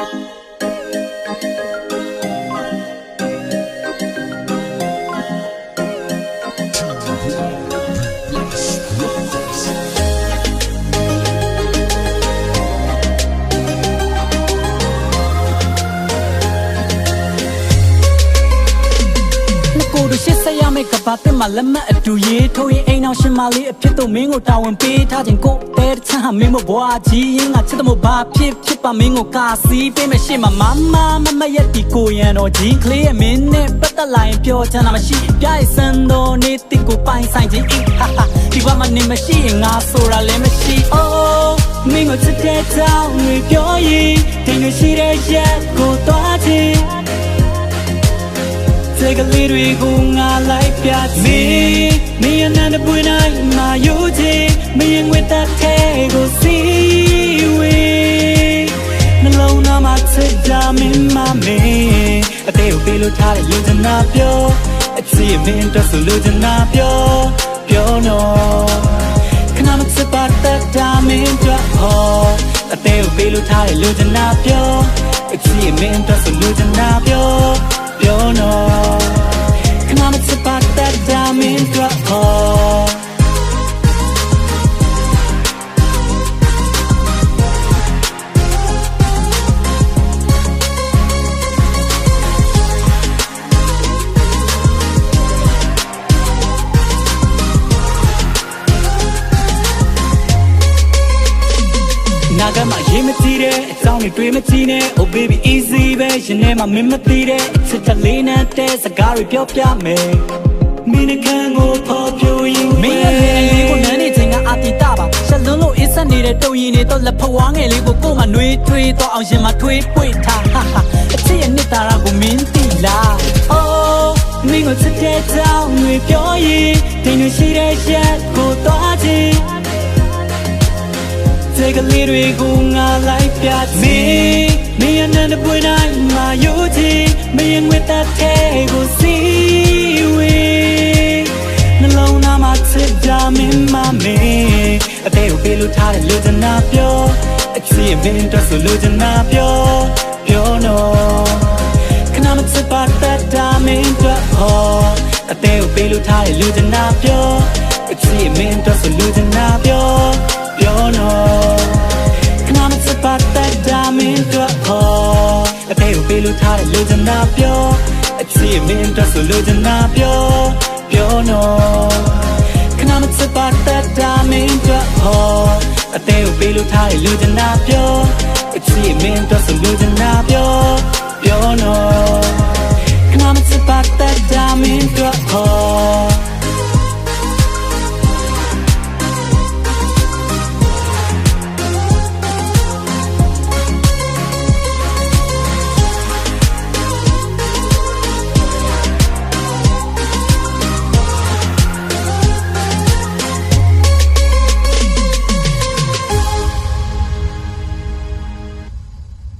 နှစ် ရှစ်ဆက်ရမယ့်ကဘာတင်မှာလက်မှတ်အတူရေးထိုးရင်အိမ်အောင်ရှင်မလေးအဖြစ်တို့မင်းကိုတာဝန်ပေးထားခြင်းကိုတဲတချမ်းဟာမင်းမဘွားကြီးရင်ငါချစ်တဲ့မဘာဖြစ်ဖြစ်ပါမင်းကိုကာစီပေးမယ်ရှေ့မှာမမမမရက်ဒီကိုရန်တော်ကြီးကလေးရဲ့မင်းနဲ့ပတ်သက်လာရင်ပြောချင်တာမရှိပြည့်စံတော်နေတိကိုပိုင်ဆိုင်ခြင်းအင်းဟာဟာဒီဘက်မှာနေမရှိရင်ငါဆိုတာလည်းမရှိ oh မင်းကိုချစ်တဲ့တောင်းတွေပြောရင်တင်ရရှိတဲ့ရက်ကို Take a little bit ကိုငါလိုက်ပြချင်မင်းရဲ့နာတဲ့ပွင့်တိုင်းမှာယူချင်မင်းရဲ့ငွေတက်တဲ့ကိုစီဝေးနှလုံးသားမှာချစ်ကြမင်းမမင်းအသေးကိုပေးလို့ထားတဲ့လူချနာပြောအချစ်မင်းတော့ဆိုလူချနာပြောပြောနော်ခဏမချစ်ပါတတ်တာမင်းတော့ဟောအသေးကိုပေးလို့ထားတဲ့လူချနာပြောအချစ်မင်းတော့ဆိုလူချနာပြောပြောနော် တဲ့အကြောင်းတွေတွေးမကြည့်နဲ့ Oh baby easy ပဲရင်ထဲမှာမင်းမသိတဲ့အချစ်တလေးနဲ့တဲ့စကားတွေပြောပြမယ်မင်းနဲ့ခံကိုဖော်ပြရင်မင်းရဲ့လေအရေးကိုနမ်းနေချိန်ကအတီတာပါရှလုံးလို့အစ်ဆက်နေတဲ့တုံရင်တွေတော့လက်ဖဝါငယ်လေးကိုကိုယ်မှနှွေးထွေးတော့အောင်ရင်မှထွေးပွေထားဟာဟာအချစ်ရဲ့နှစ်သာရကိုမင်းသိလား Oh မင်းကိုချစ်တဲ့ကြောင်းတွေပြောရင်တင်ရရှိတဲ့ရက်ကိုသွားခြင်း Take a little bit ကိုငါလိုက်ပြချင်မင်းရဲ့နာတဲ့ပွင့်တိုင်းမှာယူချင်မင်းရဲ့ငွေတက်တဲ့ကိုစီဝေးနှလုံးသားမှာချစ်ကြမင်းမမင်းအသေးကိုပေးလို့ထားတဲ့လူချနာပြောအချစ်ရဲ့မင်းတော့ဆိုလူချနာပြောပြောနော်ခဏမချစ်ပါတတ်တာမင်းတော့ဟောအသေးကိုပေးလို့ထားတဲ့လူချနာပြောအချစ်ရဲ့မင်းတော့ဆိုလူချနာ လို့ထားတဲ့လူချနာပြောအချစ်ရဲ့မင်းတော့ဆိုလူချနာပြောပြောနော်ခဏမချစ်ပါတတ်တာမင်းတော့ဟောအသေးကိုပေးလို့ထားတဲ့လူချနာပြောအချစ်ရဲ့မင်းတော့ဆိုလူချနာပြောပြောနော်